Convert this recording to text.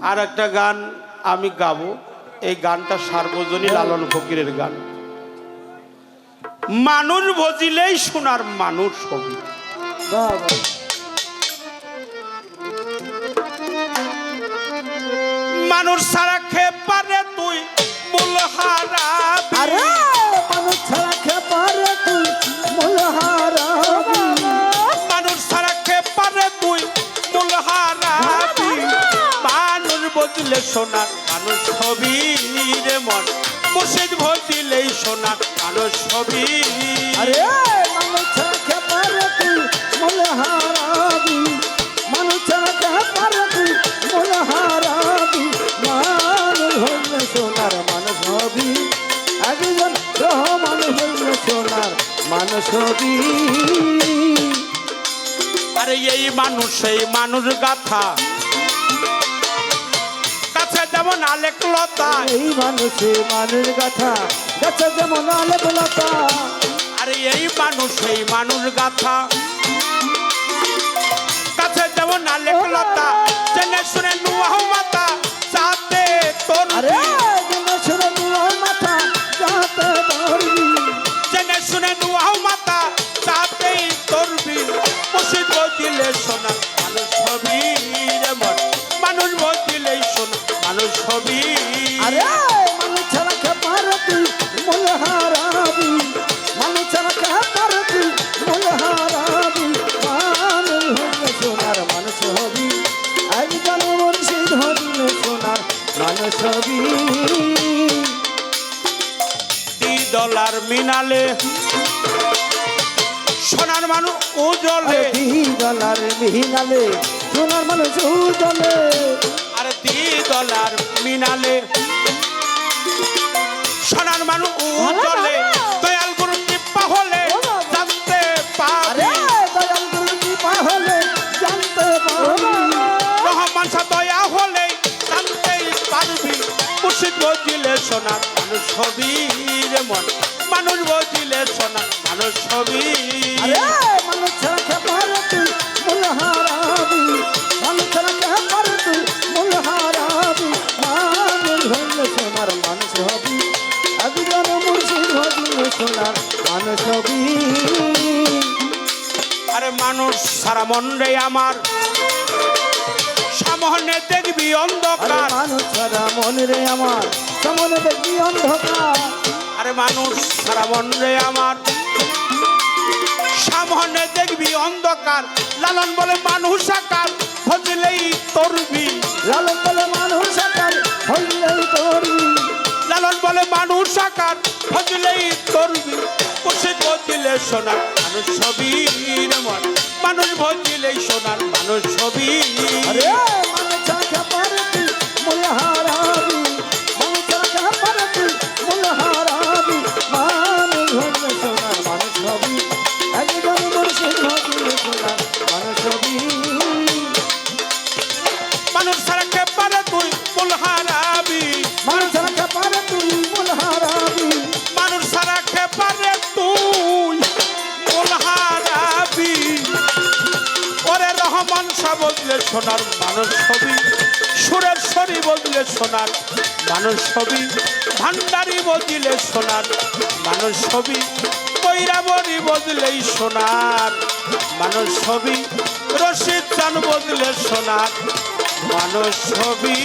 আর একটা গান আমি গাবো এই গানটা সার্বজনীন লালন ফকিরের গান মানুষ বজিলেই শোনার মানুষ বাহ। মানুষ সারা খেয়ে পারে তুই মূল বজলে সোনার মানুষ ছবি রে মন। মুর্শিদ ভজিলেই সোনার মানুষ ছবি। আরে মানুষ ছাড়া খেপারে তুই মূল হারাবি। মানুষ ছাড়া খেপারে তুই মূল হারাবি। মানুষ হইলে সোনার মানুষ হবি। একজন রহমান হইলে সোনার মানুষ হবি। আরে এই মানুষ সেই মানুষ গাথা। যেমন আলেক লতা। এই মানুষে মানুষ গাথা। গাছে যেমন আলে বলতা আরে এই মানুষ এই মানুষ গাথা। কাছে যেমন আলেক লতা জেনে শুনে নুয়াহ মাতা চাতে তোর আরে জেনে শুনে নিয়ে মাথা যাতে ধরবি জেনে শুনে নুয়াহ মাতা চাতেই তোরবি মুর্শিদ বজিলে সোনা মানুষ ছবি রে মন। মানুষ মানুষ ছবি। আরে মানুষ ছাড়া খেপার তুই মূল হারাবি মানুষ ছাড়া খেপার তুই মূল হারাবি মানুষ হইলে সোনার মানুষ হবি। মুর্শিদ হইলে সোনার মানুষ হবি। মিনালে সোনার মানুষ উজলে আরে দি মিহিনালে সোনার মানুষ উজলে আরে দি ডলার মিনালে। সোনার মানুষ উজলে দয়াল গুরু কৃপা হলে জানতে পারি দয়াল গুরু কৃপা হলে জানতে পারবি। রহমান শাহ দয়া হলে জানতেই পারবি। মুর্শিদ বজিলে সোনার মানুষ ছবি রে মন। মানুষ বজিলে সোনার মানুষ ছবি সোনার মানুষ আরে মানুষ সারা মন রে আমার। সামনে দেখবি অন্ধকার। মানুষ ছাড়া মন রে আমার সামনে দেখবি অন্ধকার। আরে মানুষ সারা মন রে আমার। সামনে দেখবি অন্ধকার। লালন বলে মানুষ আকার ভজলেই তরবি। লালন বলে ভজলেই তরবি পুষে বজিলে সোনার মানুষ রে মন। মানুষ ভজিলেই সোনার মানুষ ছবি বদলে সোনার মানুষ ছবি। ছড়ি বদলে সোনার মানুষ ছবি। ভান্ডারি বদলে সোনার মানুষ ছবি। কৈরামরি বদলেই সোনার মানুষ ছবি। রশিদ চান বদলে সোনার মানুষ ছবি।